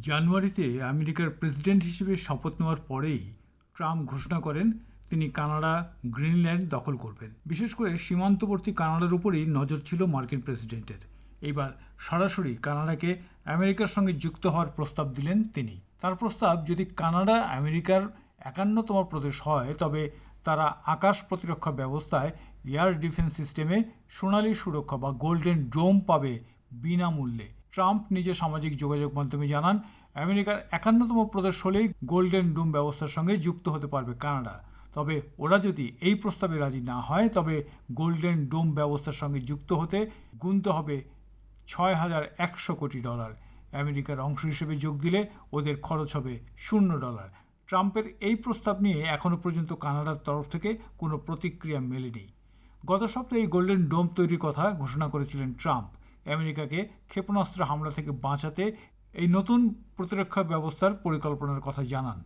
জানুয়ারিতে আমেরিকার প্রেসিডেন্ট হিসেবে শপথ নেওয়ার পরেই ট্রাম্প ঘোষণা করেন তিনি কানাডা, গ্রিনল্যান্ড দখল করবেন। বিশেষ করে সীমান্তবর্তী কানাডার উপরেই নজর ছিল মার্কিন প্রেসিডেন্টের। এইবার সরাসরি কানাডাকে আমেরিকার সঙ্গে যুক্ত হওয়ার প্রস্তাব দিলেন তিনি। তার প্রস্তাব, যদি কানাডা আমেরিকার একান্নতম প্রদেশ হয়, তবে তারা আকাশ প্রতিরক্ষা ব্যবস্থায় এয়ার ডিফেন্স সিস্টেমে সোনালী সুরক্ষা বা গোল্ডেন ডোম পাবে বিনামূল্যে। ট্রাম্প নিজে সামাজিক যোগাযোগ মাধ্যমে জানান, আমেরিকার একান্নতম প্রদেশ হলেই গোল্ডেন ডোম ব্যবস্থার সঙ্গে যুক্ত হতে পারবে কানাডা। তবে ওরা যদি এই প্রস্তাবে রাজি না হয়, তবে গোল্ডেন ডোম ব্যবস্থার সঙ্গে যুক্ত হতে গুনতে হবে ছয় হাজার একশো কোটি ডলার। আমেরিকার অংশ হিসেবে যোগ দিলে ওদের খরচ হবে শূন্য ডলার। ট্রাম্পের এই প্রস্তাব নিয়ে এখনও পর্যন্ত কানাডার তরফ থেকে কোনো প্রতিক্রিয়া মেলেনি। গত সপ্তাহে এই গোল্ডেন ডোম তৈরির কথা ঘোষণা করেছিলেন ট্রাম্প। আমেরিকাকে ক্ষেপণাস্ত্র হামলা থেকে বাঁচাতে এই নতুন প্রতিরক্ষা ব্যবস্থার পরিকল্পনার কথা জানান।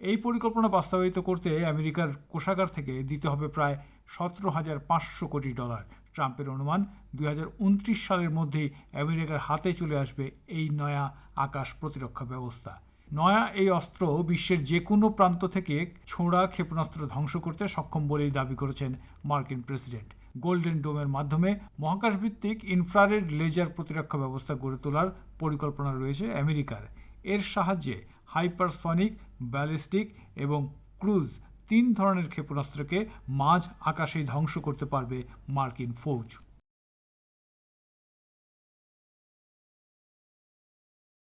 এই পরিকল্পনা বাস্তবায়িত করতে আমেরিকার কোষাগার থেকে দিতে হবে প্রায় সতেরো হাজার পাঁচশো কোটি ডলার। ট্রাম্পের অনুমান দুই হাজার উনত্রিশ সালের মধ্যেই আমেরিকার হাতে চলে আসবে এই নয়া আকাশ প্রতিরক্ষা ব্যবস্থা। নয়া এই অস্ত্র বিশ্বের যে কোনো প্রান্ত থেকে ছোড়া ক্ষেপণাস্ত্র ধ্বংস করতে সক্ষম বলেই দাবি করেছেন মার্কিন প্রেসিডেন্ট। গোল্ডেন ডোমের মাধ্যমে মহাকাশভিত্তিক ইনফ্রারেড লেজার প্রতিরক্ষা ব্যবস্থা গড়ে তোলার পরিকল্পনা রয়েছে আমেরিকার। এর সাহায্যে হাইপারসনিক, ব্যালিস্টিক এবং ক্রুজ তিন ধরনের ক্ষেপণাস্ত্রকে মাঝ আকাশে ধ্বংস করতে পারবে মার্কিন ফৌজ।